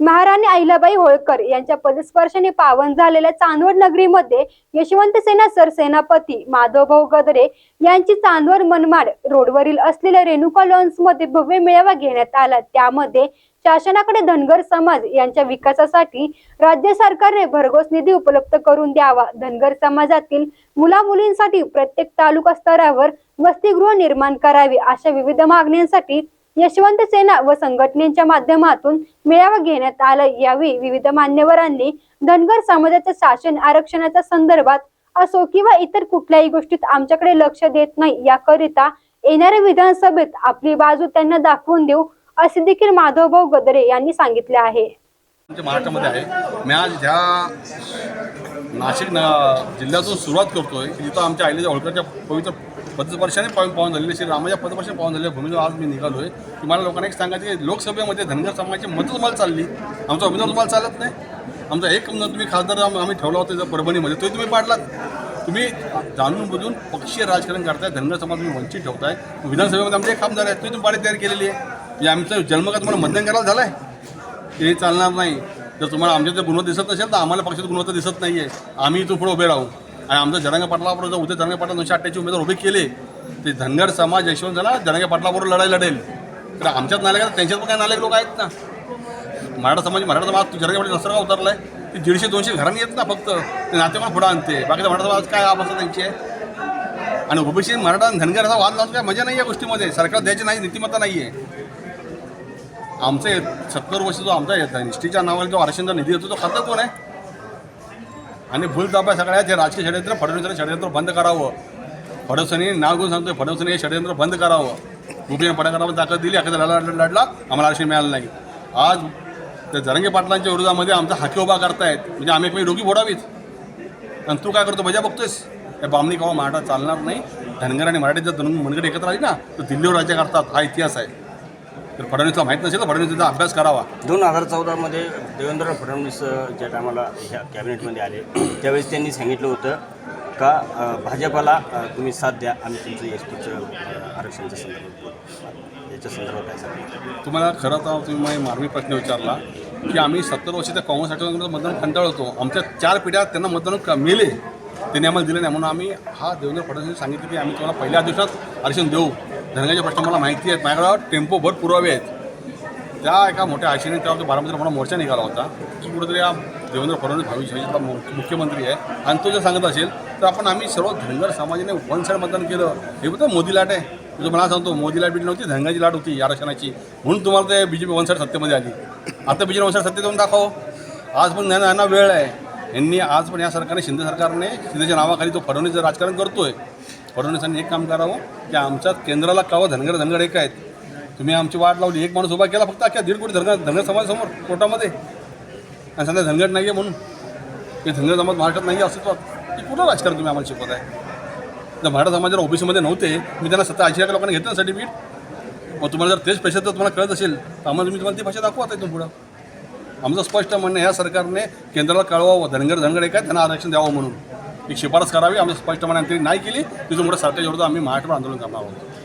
महाराणी अहिल्याबाई होळकर यांच्या पदस्पर्शाने पावन झालेल्या चांदवड नगरीमध्ये यशवंत सेना सरसेनापती माधवभाऊ गदरे यांची चांदवड मनमाड रोडवरील असलेल्या रेणुका लॉन्समध्ये भव्य मेळावा घेण्यात आला. त्यामध्ये शासनाकडे धनगर समाज यांच्या विकासासाठी राज्य सरकारने भरघोस निधी उपलब्ध करून द्यावा. धनगर समाजातील मुला मुलींसाठी प्रत्येक तालुका स्तरावर वसतिगृह निर्माण करावे अशा विविध मागण्यांसाठी यशवंत सेना व संघटनेच्या माध्यमातून मेळावा घेण्यात आला. यावेळी विविध मान्यवरांनी धनगर समाजाच्या शासन आरक्षणाच्या संदर्भात असो किंवा इतर कुठल्याही गोष्टीत आमच्याकडे लक्ष देत नाही याकरिता येणाऱ्या विधानसभेत आपली बाजू त्यांना दाखवून देऊ असे देखील माधवभाऊ गदरे यांनी सांगितले आहे. महाराष्ट्रामध्ये आहे. मी आज ह्या नाशिक ना जिल्ह्यातून सुरुवात करतोय. जिथं आमच्या आईच्या होळकरच्या पवित्र पदस्पर्शाने पाहून पाहून झालेले श्री रामाच्या पदस्पर्शाने पाहून झालेल्या भूमीवर आज मी निघालो आहे की मला लोकांना एक सांगायचं की लोकसभेमध्ये धनगर समाजाची मतं तुम्हाला चालली. आमचा उमेदवार तुम्हाला चालत नाही. आमचा एक उमेदवार तुम्ही खासदार आम्ही ठेवला होता त्या परभणीमध्ये. तो तुम्ही पाडलात. तुम्ही जाणून बुजून पक्षीय राजकारण करताय. धनगर समाज तुम्ही वंचित ठेवताय. विधानसभेमध्ये आमचे एक खामदार आहेत तुम्ही पाडी तयार केलेली आहे. म्हणजे आमचं जन्म का तुम्हाला मतदान करायला झालं आहे ते चालणार नाही. जर तुम्हाला आमच्या जर गुणवत्ता दिसत नसेल तर आम्हाला पक्षात गुणवत्ता दिसत नाही आहे आम्ही इथून पुढे उभे राहू. आणि आमचं जरांगा पाटलाबरोबर जर उद्या जरांगा पाटला दोनशे अठ्ठ्याऐंशी उमेदवार उभे केले ते धनगर समाज यशवंत झाला जरांगा पाटलाबरोबर लढाई लढेल. तर आमच्यात नालायक आहेत, त्यांच्यात पण काय नालेक लोक आहेत ना. मराठा समाज मराठा समाज जरांगा पाटील नसर उतरलाय ते दीडशे दोनशे घरांनी येत ना फक्त. ते नातेवाईक पुढे आणते. बाकीचा मराठा समाज काय अवस्था त्यांची आहे? आणि ओबीसी मराठा आणि धनगर असा वाद लावतो काय मजा नाही या गोष्टीमध्ये. सरकार द्यायची नाही नीतिमत्ता नाही आहे आमचं सत्तर वर्ष जो आमचा निष्ठीच्या नावाने जो आरक्षणचा निधी येतो तो खातं कोण आहे? आणि भूलताबा सगळ्या ते राजकीय षडयंत्र फडणवीसांनी षडयंत्र बंद करावं. फडणवीसांनी नाव घेऊन सांगतोय फडणवीसांनी हे षडयंत्र बंद करावं. गोपीने पडकरावर ताकद दिली अखेर लढा लढला लढला आम्हाला आरक्षण मिळालं नाही. आज त्या जरंगे पाटलांच्या विरोधामध्ये आमचा हाकी उभा करतायत. म्हणजे आम्ही एकमेक डोकी फोडावीत. आणि तू काय करतो मजा बघतोयस? या बामणी कवा मराठा चालणार नाही? धनगर आणि मराठी जर दोन मनगड एकत्र आली ना तर दिल्लीवर राज्य करतात. हा इतिहास आहे. तर फडणवीसला माहीत नसेल तर फडणवीसचा अभ्यास करावा. दोन हजार चौदामध्ये देवेंद्र फडणवीस ज्या टायमाला ह्या कॅबिनेटमध्ये आले त्यावेळेस त्यांनी सांगितलं होतं का भाजपाला तुम्ही साथ द्या आम्ही तुमचं एस टीचं आरक्षणाच्या संदर्भात. याच्या संदर्भात काय सांगितलं तुम्हाला खरं तर तुम्ही मला मार्मिक प्रश्न विचारला की आम्ही सत्तर वर्ष त्या काँग्रेस आठवड्यात मतदान कंटाळतो आमच्या चार पिढ्या त्यांना मतदान क- मिळेल त्यांनी आम्हाला दिलं नाही. म्हणून आम्ही हा देवेंद्र फडणवीस सांगितलं की आम्ही तुम्हाला पहिल्या दिवसात आरक्षण देऊ. धनगाचे प्रश्न मला माहिती आहेत. माझ्याकडं टेम्पो भर पुरावे आहेत. त्या एका मोठ्या आशेने त्या बारामतीला मोठा मोर्चा निघाला होता. की कुठेतरी या देवेंद्र फडणवीस भविष्याचा मुख्यमंत्री आहे. आणि तो जर सांगत असेल तर आपण आम्ही सर्व धनगर समाजाने वन साईड मतदान केलं. हे होतं मोदी लाट आहे. मी तुम्हाला सांगतो मोदी लाट बीट नव्हती धनगाची लाट होती आरक्षणाची म्हणून तुम्हाला ते B J P one side सत्तेमध्ये आली. आता बी जे वन साईड सत्तेत येऊन दाखव हो. आज पण ज्ञान यांना वेळ आहे. यांनी आज पण या सरकारने शिंदे सरकारने शिंदेच्या नावाखाली तो फडणवीस राजकारण करतोय. फडणवीसांनी एक काम करावं की आमच्या केंद्राला कावं धनगर धनगर एक आहेत. तुम्ही आमची वाट लावली एक माणूस उभा केला फक्त अख्या दीड कोटी धनगर धनगर समाजासमोर कोर्टामध्ये. आणि सध्या धनगर नाही आहे म्हणून. ते धनगर समाज महाराष्ट्रात नाही आहे अस्तित्वात. हे कुठं राजकारण तुम्ही आम्हाला शिकवत आहे जर मराठा समाजाला ओबीसीमध्ये नव्हते मी त्यांना सत्ता ऐंशी लाख लोकांना घेतलं सर्टिफिकेट मग तुम्हाला जर तेच पैसे जर तुम्हाला कळत असेल. तर आम्हाला तुम्ही तुम्हाला ती भाषा दाखवत आहे तुम्ही पुढं. आमचं स्पष्ट म्हणणं ह्या सरकारने केंद्राला कळवावं धनगर धनगर काय त्यांना आरक्षण द्यावं म्हणून. एक शिफारस करावी आमचं स्पष्ट म्हणणं त्यांनी नाही केली. तिथून मोठं सरकारच्या विरोधात आम्ही महाराष्ट्र आंदोलन करणार आहोत.